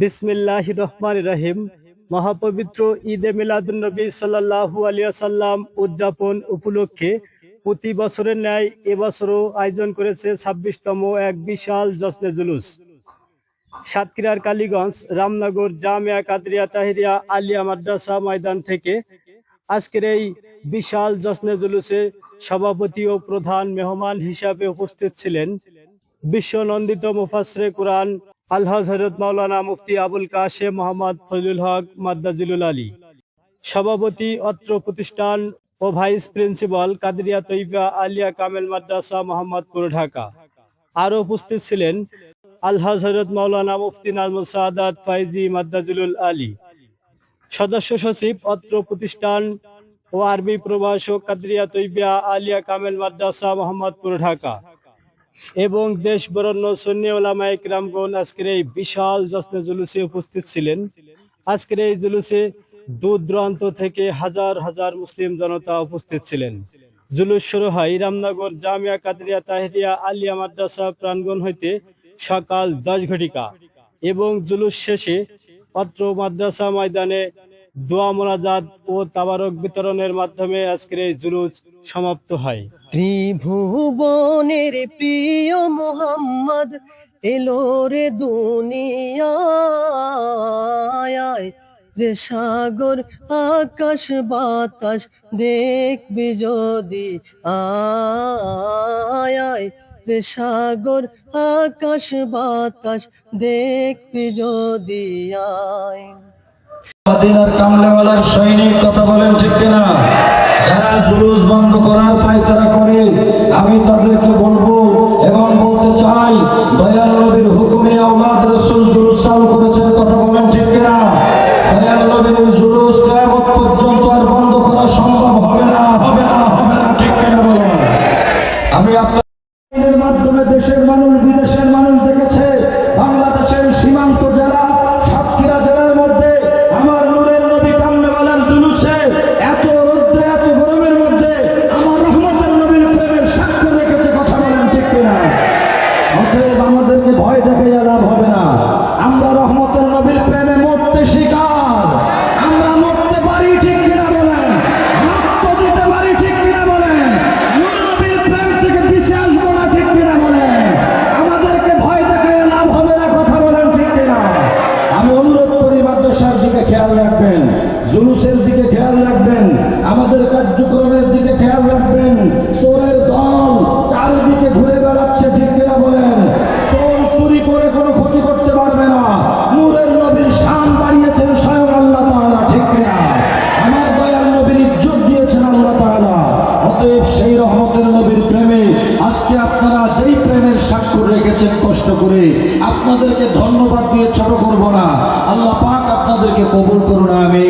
বিসমিল্লাহ রহমান রহিম। মহাপবিত্র ঈদে মিলাদুন্নবী সাল্লাহু আলিয়া সাল্লাম উদযাপন উপলক্ষে প্রতি বছরের ন্যায় এবছরও আয়োজন করেছে ছাব্বিশতম এক বিশাল জশ্নে জুলুস। সাতক্ষীরার কালীগঞ্জ, রামনগর, জামিয়া, কাদরিয়া, তাহিরিয়া, আলিয়া মাদ্রাসা ময়দান থেকে আজকের এই বিশাল জশ্নে জুলুসে সভাপতি ও প্রধান মেহমান হিসাবে উপস্থিত ছিলেন বিশ্বনন্দিত মুফাসরে কোরআন আল্লাহ হজরত মাওলানা মুফতি আবুল কাশেম মোহাম্মদ ফজলুল হক মাদ্দাজিলুল আলী। সভাপতি, অত্র প্রতিষ্ঠান ও ভাইস প্রিন্সিপাল কাদরিয়া তৈবা আলিয়া কামেল মাদ্রাসা, মোহাম্মদপুর, ঢাকা। আরও উপস্থিত ছিলেন আল্লাহ হজরত মাওলানা মুফতি নাজমুল সাদাত ফাইজি মাদ্দাজিলুল আলী। সদস্য সচিব, অত্র প্রতিষ্ঠান ও আরবি প্রভাষক কাদরিয়া তৈবিয়া আলিয়া কামেল মাদ্রাসা, মোহাম্মদপুর, ঢাকা। এবং দেশ বরণ্য ইকরামগণ আজকের এই বিশাল জশ্নে জুলুসে উপস্থিত ছিলেন। আজকের এই জুলুসে দূর থেকে হাজার হাজার মুসলিম জনতা উপস্থিত ছিলেন। জুলুস শুরু হয় রামনগর জামিয়া কাদরিয়া তাহিরিয়া আলিয়া মাদ্রাসা প্রাঙ্গণ হইতে সকাল দশ ঘটিকা এবং জুলুস শেষে পাত্র মাদ্রাসা ময়দানে দোয়া মোনাজাত ও তাবারক বিতরণের মাধ্যমে আজকের এই জুলুস সমাপ্ত হয়। ত্রিভুবনের প্রিয় মোহাম্মদ এলো রে দুনিয়ায়। রে সাগর আকাশ বাতাস দেখবি যদি আয়। রে সাগর আকাশ বাতাস দেখবি যদি আয়। মদিনার কামলেওয়ালার সৈনিক কথা বলেন ঠিক কিনা? জুলুস বন্ধ করার করে। আমি তাদেরকে বলব এবং বলতে চাই, দয়াল নবীর হুকুমে আওলাদ রসুল জুলুস চালু করেছেন, কথা বলেন ঠিক কিনা? দয়াল নবীর জুলুস কিয়ামত পর্যন্ত আর বন্ধ করা সম্ভব হবে না হবে না হবে না, ঠিক কিনা বলেন? আমি আপনার মাধ্যমে দেশের মানুষ, বিদেশের মানুষ দেখেছে আমাদেরকে ভয় দেখে লাভ হবে না। আমরা রহমতের নবীর প্রেমে মরতে শিকার। কিনা ঠিক কিনা বলেন? ঠিক কিনা আমাদেরকে ভয় না কথা ঠিক আমি খেয়াল রাখবেন, জুলুসের দিকে খেয়াল রাখবেন আমাদের কার্যক্রমের দিকে খেয়াল রাখবেন চোরের দল চারিদিকে ঘুরে বেড়াচ্ছে ঠিক কিনা বলেন চোর চুরি করে কোনো ক্ষতি করতে পারবে না নূরের নবীর শান বাড়িয়েছেন স্বয়ং আল্লাহ তাআলা ঠিক কিনা আমার দয়াল নবীর ইজ্জত দিয়েছেন আল্লাহ তাআলা অতএব সেই রহমতের নবীর প্রেমে আজকে আপনারা যেই প্রেমের স্বাক্ষর রেখেছেন কষ্ট করে আপনাদেরকে ধন্যবাদ দিয়ে ছোট করব না। আল্লাহ পাক আপনাদেরকে কবুল করুন আমি